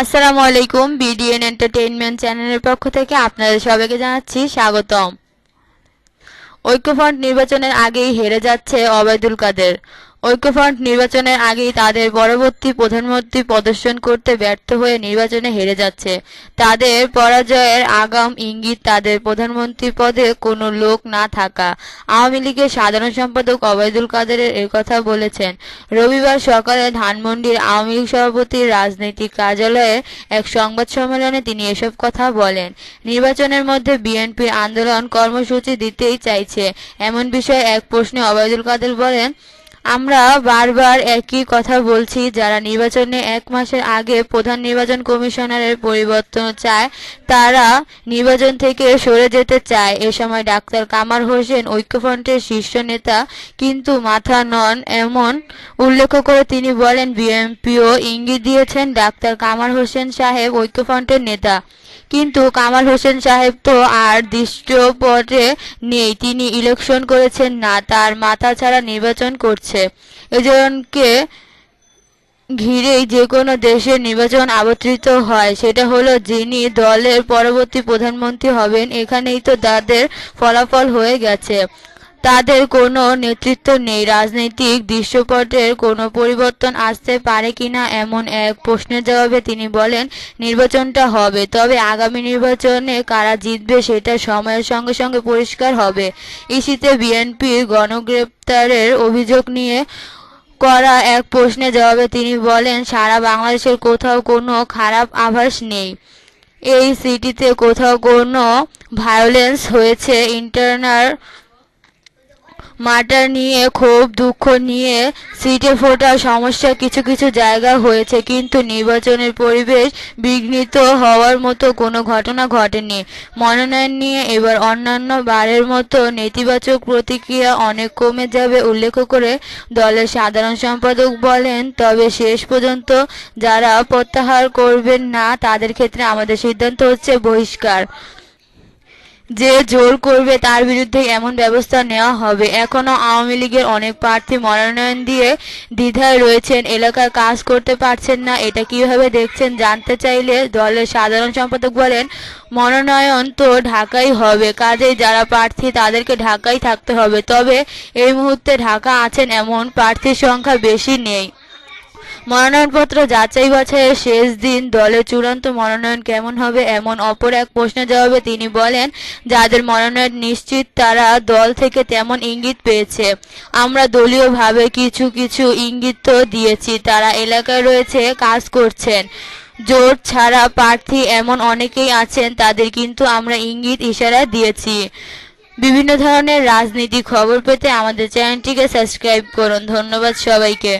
আসসালামু আলাইকুম BDN entertainment চ্যানেলের পক্ষ থেকে আপনাদের সবাইকে জানাচ্ছি স্বাগতম। ঐক্যফ্রন্ট নির্বাচনের আগেই হেরে যাচ্ছে অবায়দুল কাদের। ঐক্যফ্রন্ট নির্বাচনের আগেই তাদের পরবর্তী প্রধানমন্ত্রী প্রদর্শন করতে ব্যর্থ হয়ে নির্বাচনে হেরে যাচ্ছে। তাদের পরাজয়ের আগাম ইঙ্গিত তাদের প্রধানমন্ত্রী পদে কোনো লোক না থাকা। আওয়ামী লীগের সাধারণ সম্পাদক অবায়দুল কাদেরের কথা বলেছেন, রবিবার সকালে ধানমন্ডির আওয়ামী লীগ সভাপতির রাজনৈতিক কার্যালয়ে এক সংবাদ সম্মেলনে তিনি এসব কথা বলেন। নির্বাচনের মধ্যে বিএনপির আন্দোলন কর্মসূচি দিতেই চাইছে। এমন বিষয়ে এক প্রশ্নে অবায়দুল কাদের বলেন আমরা বারবার একই কথা বলছি, যারা নির্বাচনে এক মাসের আগে প্রধান নির্বাচন কমিশনারের পরিবর্তন চায়, তারা নির্বাচন থেকে সরে যেতে চায়। এ সময় ডাক্তার কামার হোসেন, ঐক্যফ্রন্টের শীর্ষ নেতা, কিন্তু মাথা নন এমন উল্লেখ করে তিনি বলেন, বিএনপিও ইঙ্গিত দিয়েছেন ডাক্তার কামার হোসেন সাহেব ঐক্যফ্রন্টের নেতা। কিন্তু কামাল হোসেন সাহেব তো আর দৃষ্টপটে নেই, তিনি ইলেকশন করেছেন না, তার মাথা ছাড়া নির্বাচন করছে। এজনকে ঘিরেই যে কোনো দেশের নির্বাচন আবর্তিত হয়। সেটা হলো যিনি দলের পরবর্তী প্রধানমন্ত্রী হবেন, এখানেই তো তাদের ফলাফল হয়ে গেছে। তাদের কোনো নেতৃত্ব নেই। রাজনৈতিক দৃশ্যপটের কোনো পরিবর্তন আসতে পারে কিনা এমন এক প্রশ্নের জবাবে তিনি বলেন, নির্বাচনটা হবে, তবে আগামী নির্বাচনে কারা জিতবে সেটা সময়ের সঙ্গে সঙ্গে পরিষ্কার হবে। ইসিতে বিএনপির গণগ্রেপ্তারের অভিযোগ নিয়ে করা এক প্রশ্নের জবাবে তিনি বলেন, সারা বাংলাদেশের কোথাও কোনো খারাপ আভাস নেই। এই সিটিতে কোথাও কোনো ভায়োলেন্স হয়েছে, ইন্টারনাল মার্টার নিয়ে, ক্ষোভ, দুঃখ নিয়ে সিটে ফোটা সমস্যা কিছু কিছু জায়গা হয়েছে, কিন্তু নির্বাচনের পরিবেশ বিঘ্নিত হওয়ার মতো কোনো ঘটনা ঘটেনি। মনোনয়ন নিয়ে এবার অন্যান্য বারের মতো নেতিবাচক প্রতিক্রিয়া অনেক কমে যাবে উল্লেখ করে দলের সাধারণ সম্পাদক বলেন, তবে শেষ পর্যন্ত যারা প্রত্যাহার করবেন না, তাদের ক্ষেত্রে আমাদের সিদ্ধান্ত হচ্ছে বহিষ্কার। যে জোর করবে তার বিরুদ্ধে এমন ব্যবস্থা নেওয়া হবে। এখনও আওয়ামী লীগের অনেক প্রার্থী মনোনয়ন দিয়ে দ্বিধায় রয়েছেন। এলাকায় কাজ করতে পারছেন না। এটা কীভাবে দেখছেন জানতে চাইলে দলের সাধারণ সম্পাদক বলেন, মনোনয়ন তো ঢাকাই হবে। কাজেই যারা প্রার্থী তাদেরকে ঢাকাই থাকতে হবে। তবে এই মুহূর্তে ঢাকা আছেন এমন প্রার্থীর সংখ্যা বেশি নেই। মনোনয়নপত্র যাচাই বাছাইয়ের শেষ দিন দলের চূড়ান্ত মনোনয়ন কেমন হবে এমন অপর এক প্রশ্নের জবাবে তিনি বলেন, যাদের মনোনয়ন নিশ্চিত তারা দল থেকে তেমন ইঙ্গিত পেয়েছে। আমরা দলীয়ভাবে কিছু কিছু ইঙ্গিত তো দিয়েছি, তারা এলাকায় রয়েছে, কাজ করছেন। জোট ছাড়া প্রার্থী এমন অনেকেই আছেন, তাদের কিন্তু আমরা ইঙ্গিত ইশারা দিয়েছি। বিভিন্ন ধরনের রাজনীতি খবর পেতে আমাদের চ্যানেলটিকে সাবস্ক্রাইব করুন। ধন্যবাদ সবাইকে।